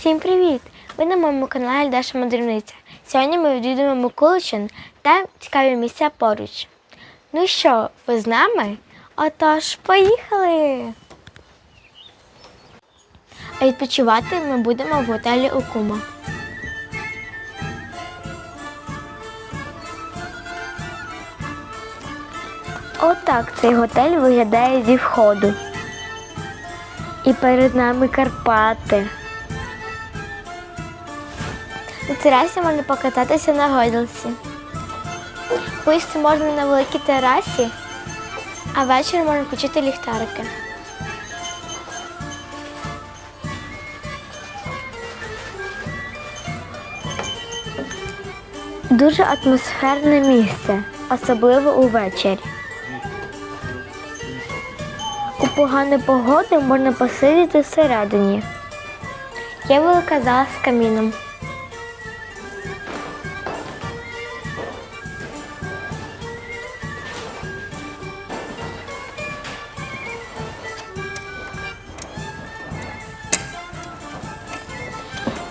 Всім привіт! Ви на моєму каналі Даша Мандрівниця. Сьогодні ми відвідуємо Миколичин та цікаві місця поруч. Ну що, ви з нами? Отож, поїхали! А відпочивати ми будемо в готелі Окума. Отак цей готель виглядає зі входу. І перед нами Карпати. У терасі можна покататися на гойдалці. Поїсти можна на великій терасі, а ввечері можна включити ліхтарики. Дуже атмосферне місце, особливо увечері. У погану погоду можна посидіти всередині. Є велика зала з каміном.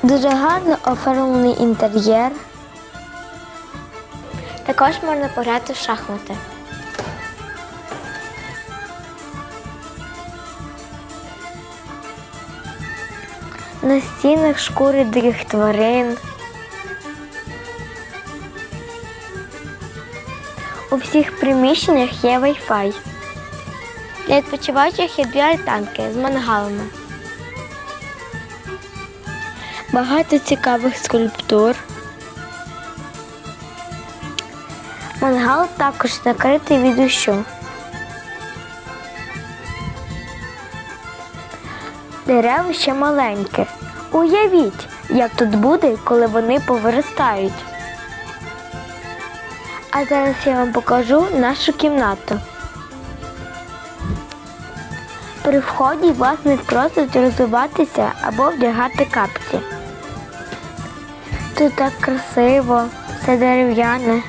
Дуже гарно оформлений інтер'єр. Також можна пограти в шахмати. На стінах шкури диких тварин. У всіх приміщеннях є Wi-Fi. Для відпочиваючих є дві альтанки з мангалами. Багато цікавих скульптур. Мангал також накритий від дощу. Дерева ще маленьке. Уявіть, як тут буде, коли вони повиростають. А зараз я вам покажу нашу кімнату. При вході власник просить розвиватися або вдягати капці. Тут так красиво, все дерев'яне.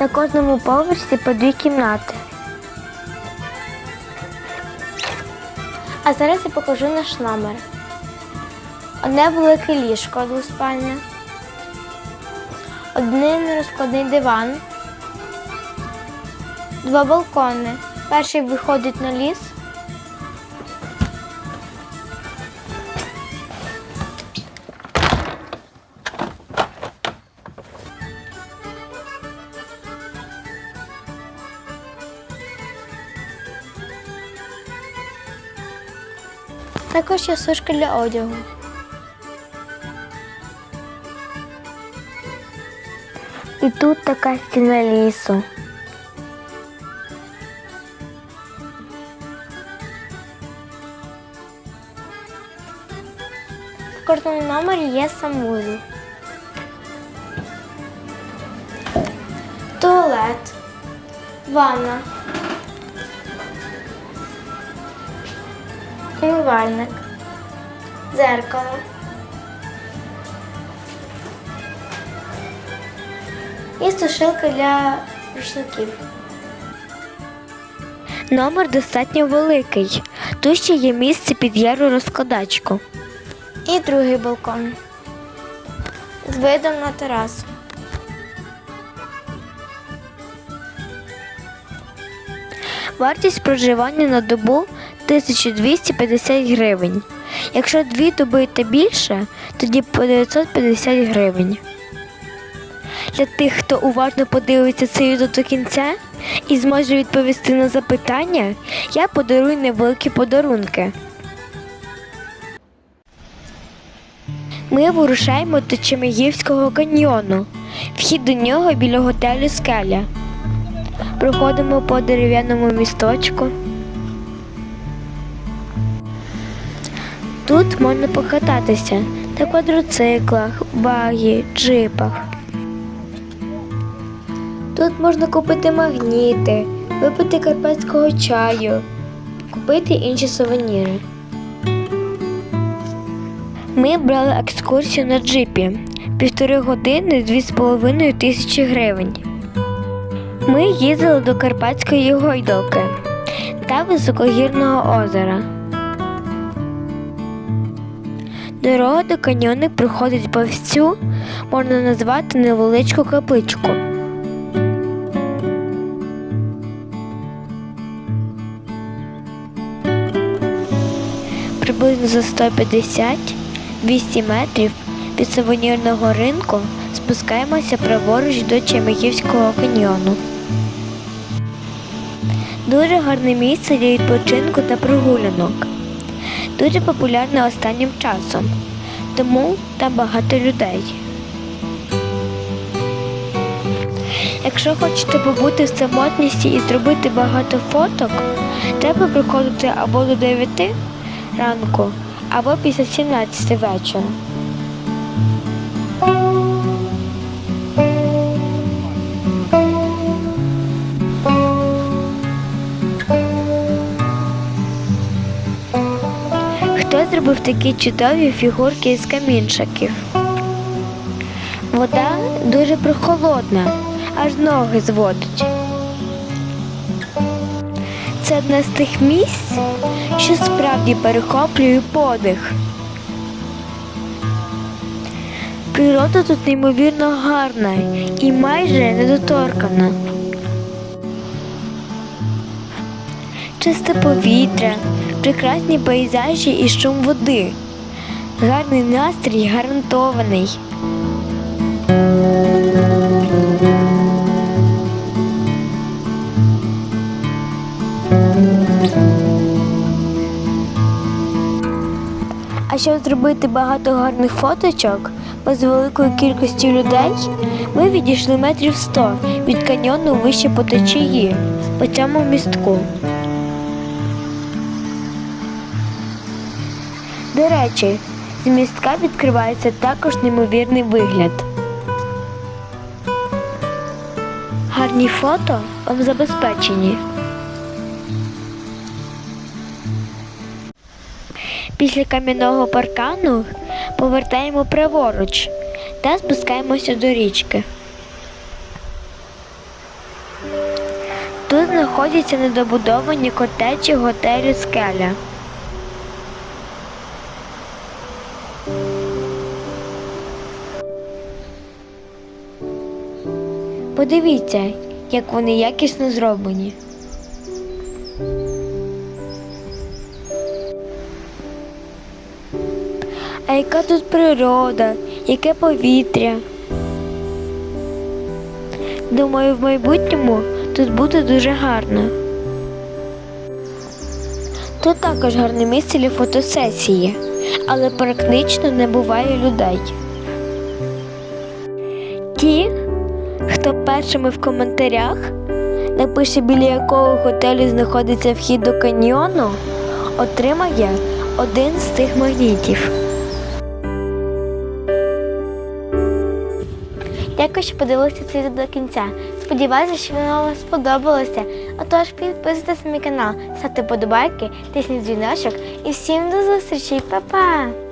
На кожному поверсі по дві кімнати. А зараз я покажу наш номер. Одне велике ліжко двоспальне, один розкладний диван, два балкони. Перший виходить на ліс. Також є сушка для одягу. І тут така стіна лісу. В кожному номері є санвузол. Туалет, ванна, умивальник, дзеркало. І сушилка для рушників. Номер достатньо великий. Тут ще є місце під яру розкладачку. І другий балкон з видом на терасу. Вартість проживання на добу 1250 гривень. Якщо дві доби та більше, тоді по 950 гривень. Для тих, хто уважно подивиться це відео до кінця і зможе відповісти на запитання, я подарую невеликі подарунки. Ми вирушаємо до Чемегівського каньйону. Вхід до нього біля готелю Скеля. Проходимо по дерев'яному місточку. Тут можна покататися на квадроциклах, багі, джипах. Тут можна купити магніти, випити карпатського чаю, купити інші сувеніри. Ми брали екскурсію на джипі півтори години дві з половиною тисячі гривень. Ми їздили до Карпатської гойдалки та високогірного озера. Дорога до каньйону проходить повз цю, можна назвати невеличку капличку. Приблизно за 150-200 метрів від сувенірного ринку спускаємося праворуч до Чемихівського каньйону. Дуже гарне місце для відпочинку та прогулянок. Дуже популярне останнім часом, тому там багато людей. Якщо хочете побути в самотності і зробити багато фоток, треба приходити або до 9 ранку, або після 17 вечора. Хто зробив такі чудові фігурки з камінчиків? Вода дуже прохолодна, аж ноги зводить. Це одне з тих місць, що справді перехоплює подих. Природа тут неймовірно гарна і майже недоторкана. Чисте повітря, прекрасні пейзажі і шум води. Гарний настрій гарантований. А щоб зробити багато гарних фоточок без великої кількості людей, ми відійшли метрів 100 від каньйону вище по течії по цьому містку. До речі, з містка відкривається також неймовірний вигляд. Гарні фото вам забезпечені. Після кам'яного паркану повертаємо праворуч та спускаємося до річки. Тут знаходяться недобудовані котеджі готелю Скеля. Подивіться, як вони якісно зроблені. А яка тут природа, яке повітря? Думаю, в майбутньому тут буде дуже гарно. Тут також гарне місце для фотосесії, але практично не буває людей. Ті, хто першими в коментарях напише, біля якого готелю знаходиться вхід до каньйону, отримає один з цих магнітів. Дякую, що подивилися це відео до кінця. Сподіваюся, що воно вам сподобалося. Отож, підписуйтесь на мій канал, ставте подобайки, тисніть дзвіночок і всім до зустрічі, Па-па!